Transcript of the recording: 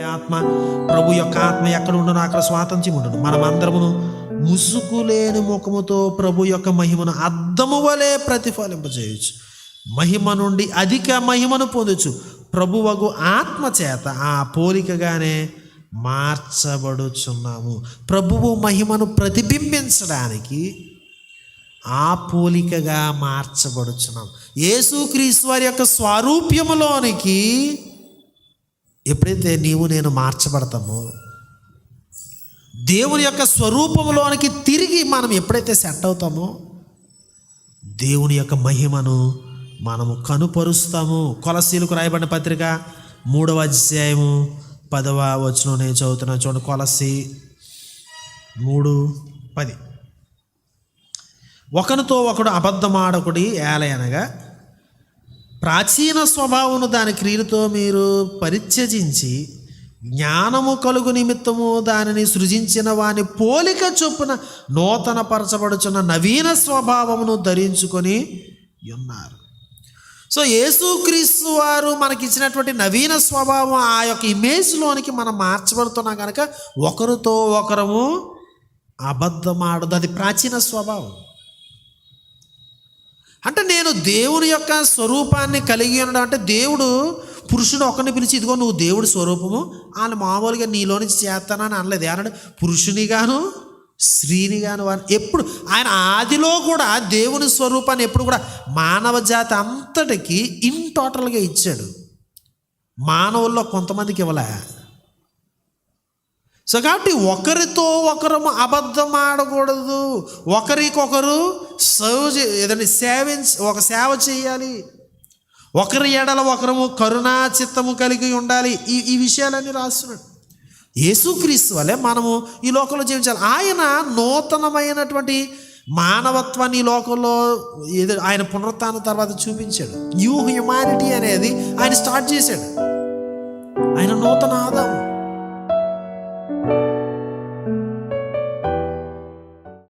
ఆత్మ? ప్రభు యొక్క ఆత్మ ఎక్కడ ఉండను అక్కడ స్వాతంత్ర్యం ఉండను. మనమందరమును ముసుగులేని ముఖముతో ప్రభు యొక్క మహిమను అద్దము వలె ప్రతిఫలింపజేయచ్చు మహిమ నుండి అధిక మహిమను పొందొచ్చు ప్రభువగు ఆత్మ చేత ఆ పోలికగానే మార్చబడుచున్నాము. ప్రభువు మహిమను ప్రతిబింబించడానికి ఆ పోలికగా మార్చబడుచున్నాం. యేసుక్రీస్తు వారి యొక్క స్వారూప్యములోనికి ఎప్పుడైతే నీవు నేను మార్చబడతామో దేవుని యొక్క స్వరూపంలోనికి తిరిగి మనం ఎప్పుడైతే సెట్ అవుతామో దేవుని యొక్క మహిమను మనము కనుపరుస్తాము. కొలసీలకు రాయబడిన పత్రిక మూడవ అధ్యాయము పదవ వచనం నేను చదువుతున్నాను. చూడండి కొలసి మూడు పది. ఒకరితో ఒకడు అబద్ధమాడకుడి ఏలయనగా ప్రాచీన స్వభావమును దాని క్రియలతో మీరు పరిత్యజించి జ్ఞానము కలుగు నిమిత్తము దానిని సృజించిన వాని పోలిక చొప్పున నూతన పరచబడుచున్న నవీన స్వభావమును ధరించుకొని ఉన్నారు. సో యేసుక్రీస్తు వారు మనకి ఇచ్చినటువంటి నవీన స్వభావం ఆ యొక్క ఇమేజ్లోనికి మనం మార్చబడుతున్నాం కనుక ఒకరితో ఒకరము అబద్ధమాడదు. అది ప్రాచీన స్వభావం. అంటే నేను దేవుని యొక్క స్వరూపాన్ని కలిగి ఉండడం అంటే దేవుడు పురుషుడు ఒకరిని పిలిచి ఇదిగో నువ్వు దేవుడి స్వరూపము వాళ్ళు మామూలుగా నీలో నుంచి చేస్తానని అనలేదు. ఏమన్నాడు? పురుషునిగాను స్త్రీనిగాను స్త్రీని గాను ఎప్పుడు? ఆయన ఆదిలో కూడా దేవుని స్వరూపాన్ని ఎప్పుడు కూడా మానవ జాతి అంతటికి ఇన్ టోటల్గా ఇచ్చాడు. మానవుల్లో కొంతమందికి ఇవ్వలే. సో కాబట్టి ఒకరితో ఒకరము అబద్ధం ఆడకూడదు ఒకరికొకరు సర్వ్ చే ఏదంటే సేవించ ఒక సేవ చేయాలి. ఒకరి ఎడల ఒకరము కరుణా చిత్తము కలిగి ఉండాలి. ఈ ఈ విషయాలన్నీ రాస్తున్నాడు. యేసుక్రీస్తు వలె మనము ఈ లోకంలో జీవించాలి. ఆయన నూతనమైనటువంటి మానవత్వాన్ని ఈ లోకంలో ఏదో ఆయన పునరుత్థానం తర్వాత చూపించాడు. న్యూ హ్యుమానిటీ అనేది ఆయన స్టార్ట్ చేశాడు. ఆయన నూతన ఆదా